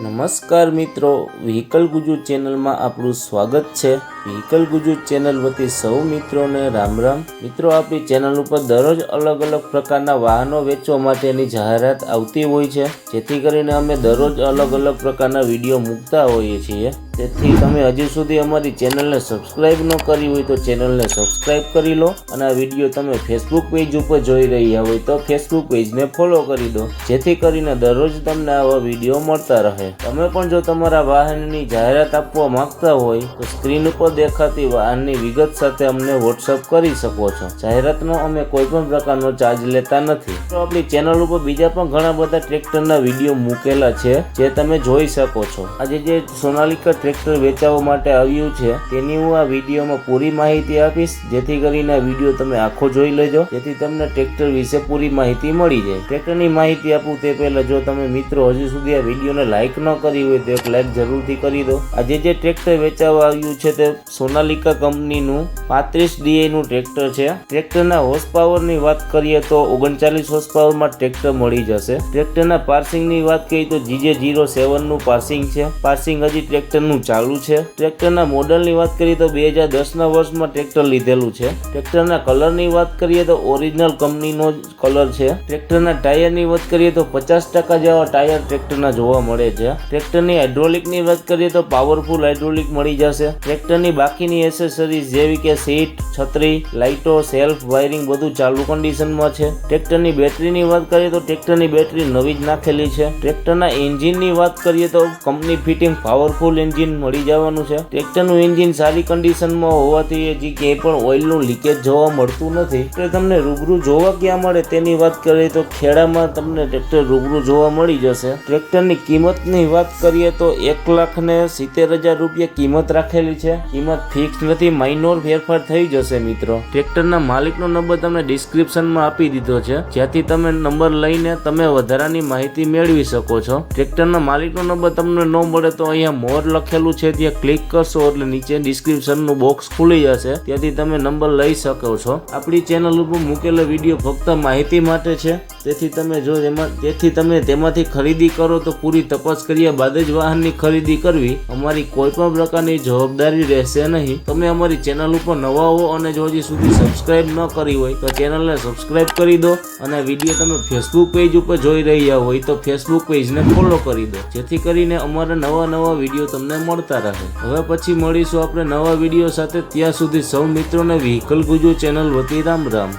નમસ્કાર મિત્રો વ્હીકલ ગુજુ ચેનલમાં આપણું સ્વાગત છે. વ્હીકલ ગુજુ ચેનલ વતી સૌ મિત્રોને રામ રામ. મિત્રો, આપણી ચેનલ ઉપર દરરોજ અલગ અલગ પ્રકારના વાહનો વેચવા માટેની જાહેરાત આવતી હોય છે. જેથી કરીને અમે દરરોજ અલગ અલગ પ્રકારના વીડિયો મૂકતા હોઈએ છીએ. તેથી તમે હજી સુધી અમારી ચેનલને સબસ્ક્રાઇબ ન કરી હોય તો ચેનલને સબસ્ક્રાઇબ કરી લો અને આ વીડિયો તમે ફેસબુક પેજ ઉપર જોઈ રહ્યા હોય તો ફેસબુક પેજને ફોલો કરી દો. જેથી કરીને દરરોજ તમને આવા વીડિયો મળતા રહે. તમે પણ જો તમારા વાહનની જાહેરાત આપવા માંગતા હોય તો સ્ક્રીન ઉપર દેખાતી વાહનની વિગત સાથે અમને વોટ્સઅપ કરી શકો છો. જાહેરાતનો અમે કોઈ પણ પ્રકારનો ચાર્જ લેતા નથી. તો આપણી ચેનલ ઉપર બીજા પણ ઘણા બધા ટ્રેક્ટરના વીડિયો મૂકેલા છે, જે તમે જોઈ શકો છો. આજે જે સોનાલિકા ટ્રેક્ટર વેચાવા માટે આવ્યું છે, તેની હું આ વિડીયોમાં પૂરી માહિતી આપીશ, જેથી કરીને વીડિયો તમે આખો જોઈ લેજો, જેથી તમને ટ્રેક્ટર વિશે પૂરી માહિતી મળી જાય. ટ્રેક્ટરની માહિતી આપું તે પહેલા જો તમે મિત્રો હજુ સુધી આ વિડીયોને લાઈક ન કરી હોય તો એક લાઈક જરૂરથી કરી દો. આજે જે ટ્રેક્ટર વેચાવા આવ્યું છે તે સોનાલિકા કંપનીનું પાંત્રીસ ડીએનું ટ્રેક્ટર છે. ટ્રેક્ટરના હોર્સ પાવરની વાત કરીએ તો ઓગણચાલીસ હોર્સ પાવરમાં ટ્રેક્ટર મળી જશે. ટ્રેક્ટરના પાર્સિંગની વાત કરીએ તો જીજે જીરો સેવનનું પાર્સિંગ છે. પાર્સિંગ હજી ટ્રેક્ટરનું ચાલુ છે. ટ્રેક્ટરના મોડલની વાત કરીએ તો બે હજાર દસના વર્ષમાં ટ્રેક્ટર લીધેલું છે. ટ્રેક્ટરના કલરની વાત કરીએ તો ઓરિજિનલ કંપનીનો જ કલર છે. ટ્રેક્ટરના ટાયરની વાત કરીએ તો પચાસ ટકા જેવા ટાયર ટ્રેક્ટરના જોવા મળે છે. ટ્રેક્ટરની હાઇડ્રોલિકની વાત કરીએ તો પાવરફુલ હાઇડ્રોલિક મળી જશે. ટ્રેક્ટરની બાકીની એસેસરીઝ જેવી કે સીટ, છત્રી, લાઇટો સેલ્ફ વાયરિંગ બધું ચાલુ કન્ડિશનમાં છે. ટ્રેક્ટરની બેટરીની વાત કરીએ તો ટ્રેક્ટરની બેટરી નવી જ નાખેલી છે. ટ્રેક્ટરના એન્જિનની વાત કરીએ તો કંપની ફિટિંગ પાવરફુલ એન્જિન મળી જવાનું છે. ટ્રેક્ટરનું એન્જિન સારી કન્ડિશનમાં હોવાથી હજી ક્યાંય પણ ઓઇલનું લીકેજ જોવા મળતું નથી. એટલે તમને રૂબરૂ જોવા ક્યાં મળે તેની વાત કરીએ તો ખેડામાં તમને ટ્રેક્ટર રૂબરૂ જોવા મળી જશે. ટ્રેક્ટરની કિંમતની વાત કરીએ તો એક લાખ ને સિત્તેર હજાર રૂપિયા કિંમત રાખેલી છે. કિંમત ફિક્સ નથી માઇનોર ફેરફાર થઈ જશે મિત્રો. ટ્રેક્ટરના માલિકનો નંબર તમને ડિસ્ક્રિપ્શનમાં આપી દીધો છે. જ્યાંથી તમે નંબર લઈને તમે વધારાની માહિતી મેળવી શકો છો. ટ્રેક્ટરના માલિકનો નંબર તમને ન મળે તો અહીંયા મોર લખેલું છે. ત્યાં ક્લિક કરશો એટલે નીચે ડિસ્ક્રિપ્શનનું બોક્સ ખુલી જશે. ત્યાંથી તમે નંબર લઈ શકો છો. આપણી ચેનલ ઉપર મૂકેલો વીડિયો ફક્ત માહિતી માટે છે. તેથી તમે જો એમાં તેથી તમે તેમાંથી ખરીદી કરો તો પૂરી તપાસ કર્યા બાદ જ વાહનની ખરીદી કરવી. અમારી કોઈ પણ પ્રકારની જવાબદારી રહેશે નહીં. તમે અમારી ચેનલ ઉપર નવા હો અને જો હજી સુધી સબસ્ક્રાઇબ ન કરી હોય, તો ચેનલને સબસ્ક્રાઇબ કરી દો અને વીડિયો તમે ફેસબુક પેજ ઉપર જોઈ રહ્યા હોય, તો ફેસબુક પેજને ફોલો કરી દો. જેથી કરીને અમારા નવા નવા વીડિયો તમને મળતા રહે. હવે પછી મળીશું આપણે નવા વીડિયો સાથે. ત્યાં સુધી સૌ મિત્રોને વ્હીકલ ગુજુ ચેનલ વતી રામ રામ.